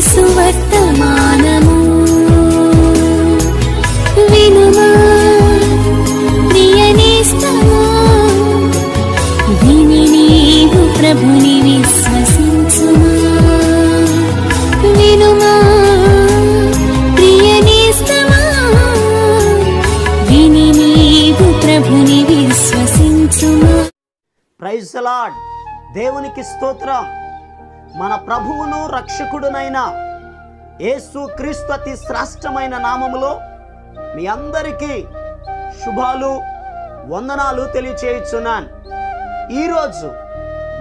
సువర్తమానము వినుమా ప్రియనేస్తమా విని నీవు ప్రభుని విశ్వసించుమా. వినుమా ప్రియనేస్తమా విని దేవునికి స్తోత్రం. మన ప్రభువును రక్షకుడునైన యేసు క్రీస్తు అతి శ్రేష్టమైన నామములో మీ అందరికీ శుభాలు వందనాలు తెలియచేయుచున్నాను. ఈరోజు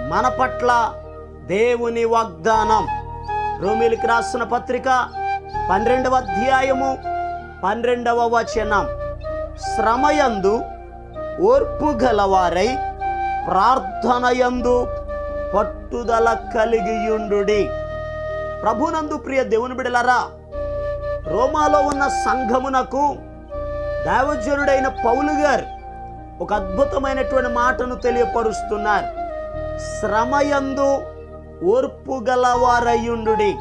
మన పట్ల దేవుని వాగ్దానం. రోమిలికి రాసిన పత్రిక పన్నెండవ అధ్యాయము పన్నెండవ వచనం. శ్రమయందు ఓర్పు గలవారై ప్రార్థనయందు పట్టుదల కలిగియుండుడి. ప్రభునందు ప్రియ దేవుని బిడలరా రోమాలో ఉన్న సంఘమునకు దైవజనుడైన పౌలు గారు ఒక అద్భుతమైనటువంటి మాటను తెలియపరుస్తున్నారు. శ్రమయందు ఓర్పు గలవారయ్యుండుడి.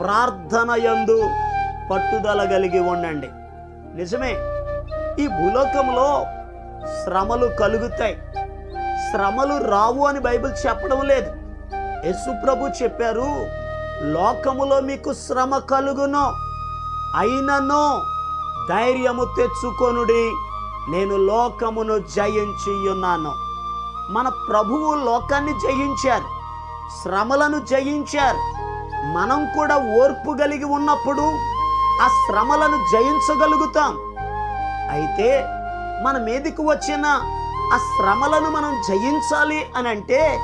ప్రార్థనయందు పట్టుదల కలిగి ఉండండి. నిజమే ఈ భూలోకంలో శ్రమలు కలుగుతాయి. శ్రమలు రావు అని బైబిల్ చెప్పడం లేదు. యశుప్రభు చెప్పారు లోకములో మీకు శ్రమ కలుగును. అయినను ధైర్యము తెచ్చుకొనుడి. నేను లోకమును జయించి ఉన్నాను మన ప్రభువు లోకాన్ని జయించారు శ్రమలను జయించారు. మనం కూడా ఓర్పు కలిగి ఉన్నప్పుడు ఆ శ్రమలను జయించగలుగుతాం. అయితే మన మీదకి వచ్చిన ఆ శ్రమలను మనం జయించాలి అని అంటే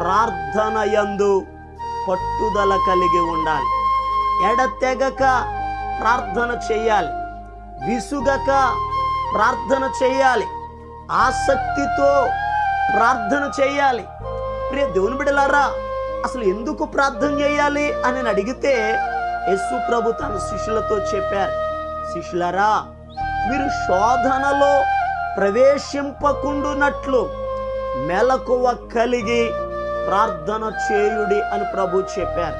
ప్రార్థన యందు పట్టుదల కలిగి ఉండాలి. ఎడతెగక ప్రార్థన చేయాలి. విసుగక ప్రార్థన చేయాలి. ఆసక్తితో ప్రార్థన చేయాలి. ప్రియ దేవుని బిడలారా అసలు ఎందుకు ప్రార్థన చేయాలి అని అడిగితే యేసు ప్రభు తన శిష్యులతో చెప్పారు. శిష్యులారా మీరు శోధనలో ప్రవేశింపకుండునట్లు మెలకువ కలిగి ప్రార్థన చేయుడి అని ప్రభు చెప్పారు.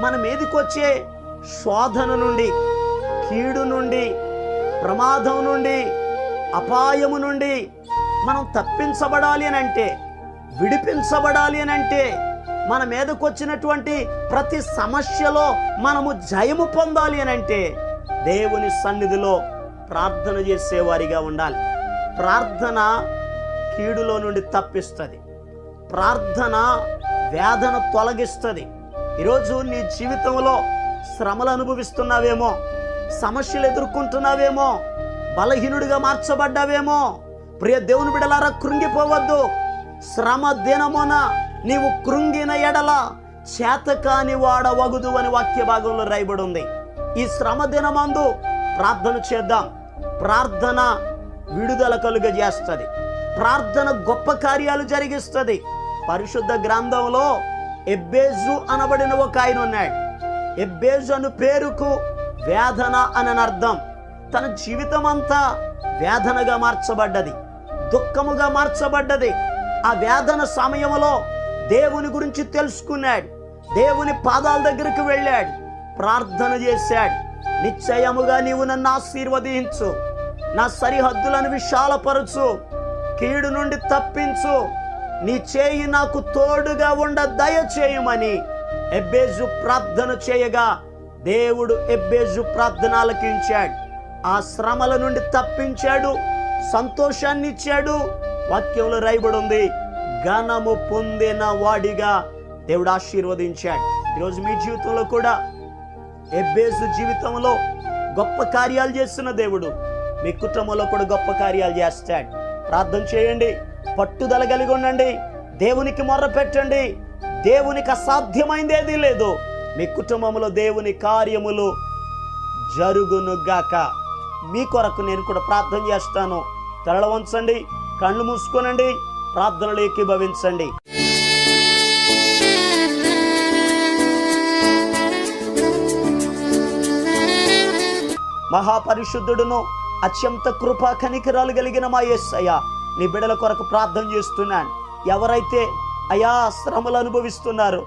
మన మీదకొచ్చే శోధన నుండి కీడు నుండి ప్రమాదం నుండి అపాయము నుండి మనం తప్పించబడాలి అని అంటే విడిపించబడాలి అని అంటే మన మీదకు వచ్చినటువంటి ప్రతి సమస్యలో మనము జయము పొందాలి అని అంటే దేవుని సన్నిధిలో ప్రార్థన చేసేవారిగా ఉండాలి. ప్రార్థన కీడులో నుండి తప్పిస్తుంది. ప్రార్థన వేదన తొలగిస్తుంది. ఈరోజు నీ జీవితంలో శ్రమలు అనుభవిస్తున్నావేమో సమస్యలు ఎదుర్కొంటున్నావేమో బలహీనుడిగా మార్చబడ్డావేమో ప్రియ దేవుని బిడలారా కృంగిపోవద్దు. శ్రమ దినమున నీవు కృంగిన ఎడల చేతకాని వాడవగుదు అని వాక్య భాగంలో రాయబడి ఉంది. ఈ శ్రమ దినమందు ప్రార్థన చేద్దాం. ప్రార్థన విడుదల కలుగజేస్తుంది. ప్రార్థన గొప్ప కార్యాలు జరిగిస్తుంది. పరిశుద్ధ గ్రంథంలో ఎబ్బేజు అనబడిన ఒక ఆయన ఉన్నాడు. ఎబ్బేజు అను పేరుకు వేదన అని అర్థం. తన జీవితం అంతా వేదనగా మార్చబడ్డది. దుఃఖముగా మార్చబడ్డది. ఆ వేదన సమయంలో దేవుని గురించి తెలుసుకున్నాడు. దేవుని పాదాల దగ్గరికి వెళ్ళాడు. ప్రార్థన చేశాడు. నిశ్చయముగా నీవు నన్ను ఆశీర్వదించు. నా సరిహద్దులను విశాలపరచు కీడు నుండి తప్పించు. నీ చేయి నాకు తోడుగా ఉండ దయచేయమని ఎబ్బేజు ప్రార్థన చేయగా దేవుడు ఎబ్బేజు ప్రార్థన ఆలకించాడు. ఆ శ్రమల నుండి తప్పించాడు. సంతోషాన్ని ఇచ్చాడు. వాక్యంలో రాయబడి ఉంది ఘనము పొందిన వాడిగా దేవుడు ఆశీర్వదించాడు. ఈరోజు మీ జీవితంలో కూడా ఎబ్బేసు జీవితంలో గొప్ప కార్యాలు చేస్తున్న దేవుడు. మీ కుటుంబంలో కూడా గొప్ప కార్యాలు చేస్తాడు. ప్రార్థన చేయండి. పట్టుదల కలిగి ఉండండి. దేవునికి మొర్ర పెట్టండి. దేవునికి అసాధ్యమైందేది లేదు. మీ కుటుంబంలో దేవుని కార్యములు జరుగునుగాక. మీ కొరకు నేను కూడా ప్రార్థన చేస్తాను. తరల వంచండి. కళ్ళు మూసుకోనండి. ప్రార్థనలు ఏకీభవించండి. మహాపరిశుద్ధుడును అత్యంత కృపా కనికరాలు కలిగిన మా అయ్యా నీ బిడల కొరకు ప్రార్థన చేస్తున్నాను. ఎవరైతే అయా శ్రమలు అనుభవిస్తున్నారు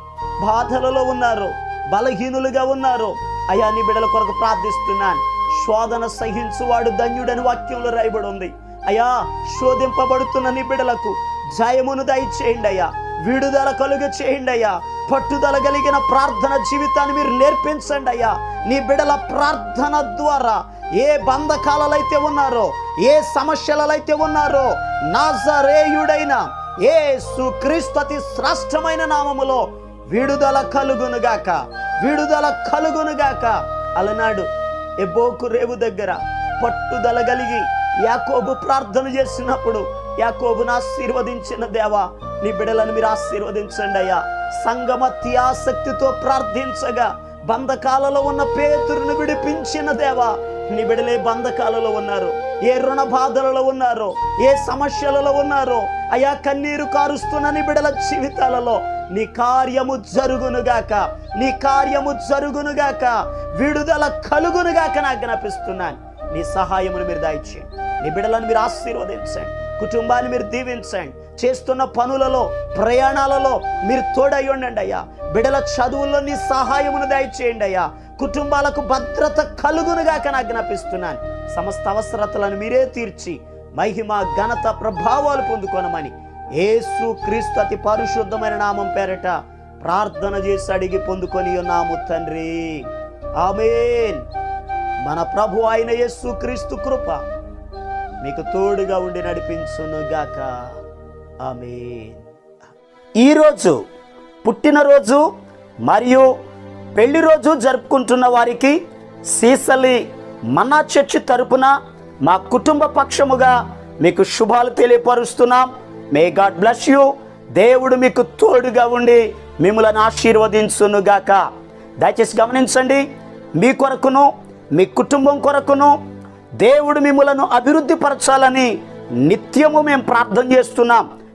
బాధలలో ఉన్నారు బలహీనులుగా ఉన్నారు అయా నీ బిడల కొరకు ప్రార్థిస్తున్నాను. శోధన సహించువాడు ధన్యుడని వాక్యంలో రాయబడి ఉంది అయా శోధింపబడుతున్న నీ బిడలకు జయమును దయచేయండి అయ్యా విడుదల కలుగ చేయండి అయ్యా పట్టుదల కలిగిన ప్రార్థన జీవితాన్ని మీరు నేర్పించండి అయ్యా నీ బిడల ప్రార్థన ద్వారా ఏ బంధకాలైతే ఉన్నారో ఏ సమస్యలైతే ఉన్నారో నాజరేయుడైన ఏ సుక్రీస్తతి శ్రేష్టమైన నామములో విడుదల కలుగునుగాక విడుదల కలుగునుగాక అలనాడు ఎబోకు రేవు దగ్గర పట్టుదల కలిగి యాకోబు ప్రార్థన చేసినప్పుడు యాకోబును ఆశీర్వదించిన దేవా నీ బిడలను మీరు ఆశీర్వదించండి అయ్యా. సంగమతి ఆసక్తితో ప్రార్థించగా బంధకాలలో ఉన్న పేతురును విడిపించిన దేవా నీ బిడలే బంధకాలలో ఉన్నారు. ఏ రుణ బాధలలో ఉన్నారో ఏ సమస్యలలో ఉన్నారో అయా కన్నీరు కారుస్తున్న నీ బిడల జీవితాలలో నీ కార్యము జరుగునుగాక నీ కార్యము జరుగునుగాక విడుదల కలుగునుగాక నాకు జ్ఞాపిస్తున్నాను. నీ సహాయమును మీరు దాయిచ్చేయండి నీ బిడలను మీరు ఆశీర్వదించండి. కుటుంబాన్ని మీరు దీవించండి. చేస్తున్న పనులలో ప్రయాణాలలో మీరు తోడై ఉండండి అయ్యా. బిడల చదువుల్లో నీ సహాయమును దయచేయండి అయ్యా. కుటుంబాలకు భద్రత కలుగునుగాక నాకు జ్ఞాపిస్తున్నాను సమస్త అవసరతలను మీరే తీర్చి మహిమ ఘనత ప్రభావాలు పొందుకొనమని ఏసు క్రీస్తు అతి పరిశుద్ధమైన నామం పేరట ప్రార్థన చేసి అడిగి పొందుకొని ఉన్నాము తండ్రి. ఆమెన్. మన ప్రభు అయిన యేసు క్రీస్తు కృప మీకు తోడుగా ఉండి నడిపించునుగాక. ఆమె ఈరోజు పుట్టినరోజు మరియు పెళ్ళి రోజు జరుపుకుంటున్న వారికి సీసలి మన్నా చర్చి తరపున మా కుటుంబ పక్షముగా మీకు శుభాలు తెలియపరుస్తున్నాం. మే గాడ్ బ్లెస్ యూ దేవుడు మీకు తోడుగా ఉండి మిమ్మల్ని ఆశీర్వదించునుగాక దయచేసి గమనించండి మీ కొరకును మీ కుటుంబం కొరకును దేవుడు మిమ్మలను అభివృద్ధి పరచాలని నిత్యము మేము ప్రార్థన చేస్తున్నాం.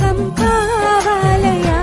تمطر عليّ